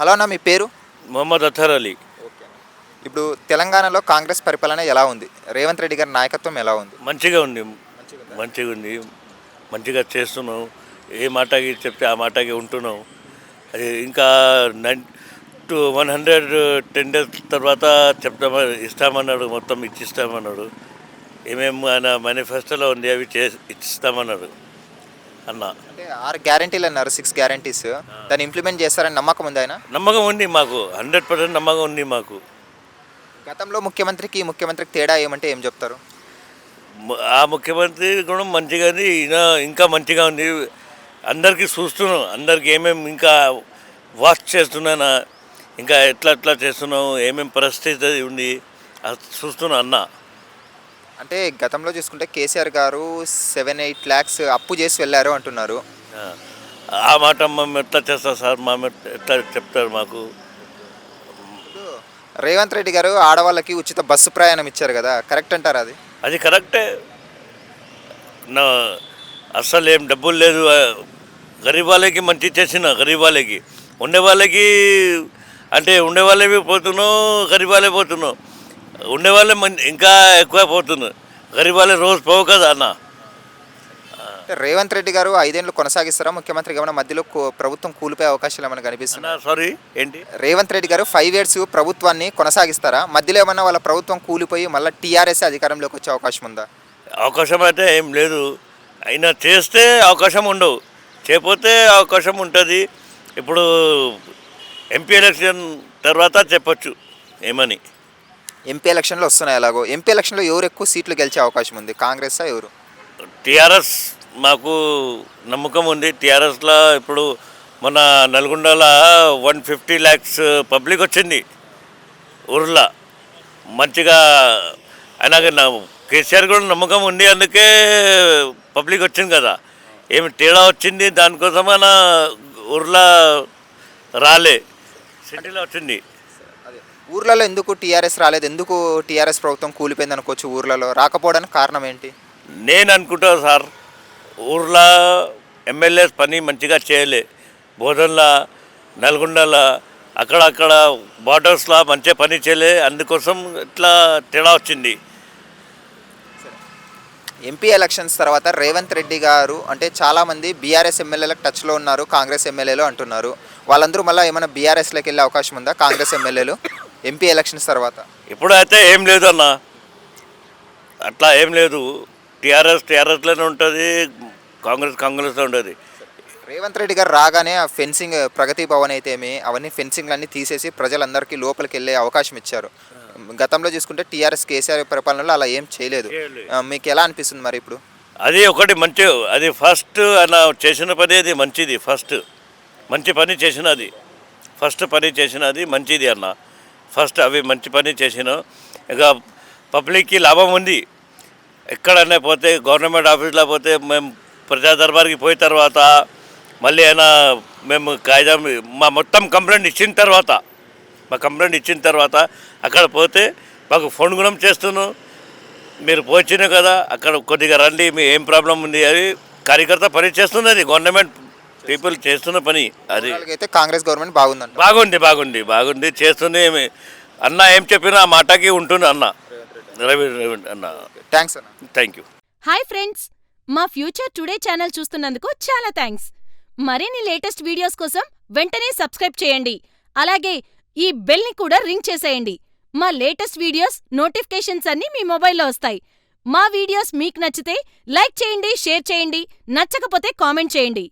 Hello అన్న మీ పేరు? మొహమ్మద్ అతర్ అలీ. ఇప్పుడు తెలంగాణలో కాంగ్రెస్ పరిపాలన ఎలా ఉంది? రేవంత్ రెడ్డి గారి నాయకత్వం ఎలా ఉంది? మంచిగా ఉంది. మంచిగా ఉంది? మంచిగా చేస్తున్నాం. ఏ మాటకి చెప్తే ఆ మాటకి ఉంటున్నాం. అది ఇంకా nine two one hundred ten days తర్వాత చెప్తామని ఇస్తామన్నాడు మొత్తం ఇచ్చిస్తామన్నాడు. ఏమేమి ఆయన మేనిఫెస్టోలో ఉంది అవి చే ఇచ్చిస్తామన్నాడు. అన్న. అంటే ఆరు గ్యారంటీలు అన్నారు సిక్స్ గ్యారంటీస్ దాన్ని ఇంప్లిమెంట్ చేస్తారని నమ్మకం ఉంది ఆయన? నమ్మకం ఉంది మాకు. హండ్రెడ్ పర్సెంట్ నమ్మకం ఉంది మాకు. గతంలో ముఖ్యమంత్రికి ఈ ముఖ్యమంత్రికి తేడా ఏమంటే ఏం చెప్తారు? ఆ ముఖ్యమంత్రి కూడా మంచిగా ఉంది ఈయన ఇంకా మంచిగా ఉంది. అందరికీ చూస్తున్నాం అందరికి ఏమేమి ఇంకా వాచ్ చేస్తున్నానా ఇంకా ఎట్లా ఎట్లా చేస్తున్నాం ఏమేమి పరిస్థితి ఉంది అది చూస్తున్నా అన్న. అంటే గతంలో చూసుకుంటే కేసీఆర్ గారు సెవెన్ ఎయిట్ ల్యాక్స్ అప్పు చేసి వెళ్ళారు అంటున్నారు. ఆ. మాట మేము ఎట్లా చేస్తాం సార్? మా ఎట్లా చెప్తారు మాకు? రేవంత్ రెడ్డి గారు ఆడవాళ్ళకి ఉచిత బస్సు ప్రయాణం ఇచ్చారు కదా కరెక్ట్ అంటారు అది? అది కరెక్టే. నా అస్సలు ఏం డబ్బులు లేదు. గరీబ్ వాళ్ళకి మంచి చేసిన గరీబ్ వాళ్ళకి. ఉండే వాళ్ళకి అంటే ఉండే వాళ్ళవి పోతున్నావు గరీబ్ వాళ్ళే పోతున్నావు ఉండే వాళ్ళే మం- ఇంకా ఎక్కువ పోతున్నావు గరీబ్ వాళ్ళే రోజు పోవు కదా అన్న. రేవంత్ రెడ్డి గారు ఐదేళ్ళు కొనసాగిస్తారా? ముఖ్యమంత్రి ఏమైనా మధ్యలో ప్రభుత్వం కూలిపోయే అవకాశాలు ఏమైనా కనిపిస్తున్నాయి? అన్న సారీ ఏంటి? రేవంత్ రెడ్డి గారు ఫైవ్ ఇయర్స్ ప్రభుత్వాన్ని కొనసాగిస్తారా? మధ్యలో ఏమన్నా వాళ్ళ ప్రభుత్వం కూలిపోయి మళ్ళీ టీఆర్ఎస్ అధికారంలోకి వచ్చే అవకాశం ఉందా? అవకాశం అయితే ఏం లేదు. అయినా చేస్తే అవకాశం ఉండవు. చేయకపోతే అవకాశం ఉంటుంది. ఇప్పుడు ఎంపీ ఎలక్షన్ తర్వాత చెప్పొచ్చు. ఏమని? ఎంపీ ఎలక్షన్లు వస్తున్నాయి ఎలాగో. ఎంపీ ఎలక్షన్లో ఎవరు ఎక్కువ సీట్లు గెలిచే అవకాశం ఉంది? కాంగ్రెస్ ఎవరు? టీఆర్ఎస్ మాకు నమ్మకం ఉంది. టీఆర్ఎస్లో ఇప్పుడు మన నల్గొండలో వన్ ఫిఫ్టీ ల్యాక్స్ పబ్లిక్ వచ్చింది. ఊర్లో మంచిగా అలాగే నా కేసీఆర్ కూడా నమ్మకం ఉంది అందుకే పబ్లిక్ వచ్చింది కదా. ఏమి తేడా వచ్చింది? దానికోసమైన ఊర్లో రాలే. సిటీలో వచ్చింది. ఊర్లలో ఎందుకు టీఆర్ఎస్ రాలేదు? ఎందుకు టీఆర్ఎస్ ప్రభుత్వం కూలిపోయింది అనుకోవచ్చు ఊర్లలో? రాకపోవడానికి కారణం ఏంటి? నేను అనుకుంటా సార్ ఊర్లో ఎమ్మెల్యేస్ పని మంచిగా చేయలే. బోధన్లో నల్గొండలో అక్కడక్కడ బార్డర్స్లో మంచిగా పని చేయలే. అందుకోసం ఇట్లా తేడా వచ్చింది. ఎంపీ ఎలక్షన్స్ తర్వాత రేవంత్ రెడ్డి గారు అంటే చాలామంది బీఆర్ఎస్ ఎమ్మెల్యేలకు టచ్లో ఉన్నారు కాంగ్రెస్ ఎమ్మెల్యేలు అంటున్నారు. వాళ్ళందరూ మళ్ళీ ఏమైనా బీఆర్ఎస్లోకి వెళ్ళే అవకాశం ఉందా కాంగ్రెస్ ఎమ్మెల్యేలు? ఎంపీ ఎలక్షన్స్ తర్వాత? ఇప్పుడు అయితే ఏం లేదు అన్న అట్లా ఏం లేదు. టీఆర్ఎస్ టీఆర్ఎస్లోనే ఉంటుంది కాంగ్రెస్ కాంగ్రెస్లో ఉంటుంది రేవంత్ రెడ్డి గారు రాగానే ఆ ఫెన్సింగ్ ప్రగతి భవన్ అయితే ఏమి అవన్నీ ఫెన్సింగ్ అన్ని తీసేసి ప్రజలందరికీ లోపలికి వెళ్ళే అవకాశం ఇచ్చారు. గతంలో చూసుకుంటే టీఆర్ఎస్ కేసీఆర్ పరిపాలనలో అలా ఏం చేయలేదు. ఆ, మీకు ఎలా అనిపిస్తుంది మరి ఇప్పుడు? అది ఒకటి మంచి అది ఫస్ట్ అన్న చేసిన పని అది మంచిది ఫస్ట్. మంచి పని చేసినది. ఫస్ట్ పని చేసినది మంచిది అన్న. ఫస్ట్ అవి మంచి పని చేసిన. ఇక పబ్లిక్కి లాభం ఉంది. ఎక్కడైనా పోతే గవర్నమెంట్ ఆఫీస్లో పోతే మేము ప్రజా దర్బార్కి పోయిన తర్వాత మళ్ళీ అయినా మేము కాగితం మా మొత్తం కంప్లైంట్ ఇచ్చిన తర్వాత మా కంప్లైంట్ ఇచ్చిన తర్వాత అక్కడ పోతే మాకు ఫోన్ గుణం చేస్తున్నాం మీరు పోచిన కదా అక్కడ కొద్దిగా రండి మీ ఏం ప్రాబ్లం ఉంది అది కార్యకర్త పని చేస్తున్నది. గవర్నమెంట్ పీపుల్ చేస్తున్న పని అది. అయితే కాంగ్రెస్ గవర్నమెంట్ బాగుందంట. బాగుంది బాగుంది బాగుంది. చేస్తుంది అన్న ఏం చెప్పినా ఆ మాటకి ఉంటుంది అన్న. రవి రవి అన్న. థ్యాంక్స్ అన్న. థ్యాంక్ యూ హాయ్ ఫ్రెండ్స్ మా ఫ్యూచర్ టుడే ఛానల్ చూస్తున్నందుకు చాలా థ్యాంక్స్ మరిన్ని లేటెస్ట్ వీడియోస్ కోసం వెంటనే సబ్స్క్రైబ్ చేయండి. అలాగే ఈ బెల్ని కూడా రింగ్ చేసేయండి. మా లేటెస్ట్ వీడియోస్ నోటిఫికేషన్స్ అన్నీ మీ మొబైల్లో వస్తాయి. మా వీడియోస్ మీకు నచ్చితే లైక్ చేయండి షేర్ చేయండి నచ్చకపోతే కామెంట్ చేయండి.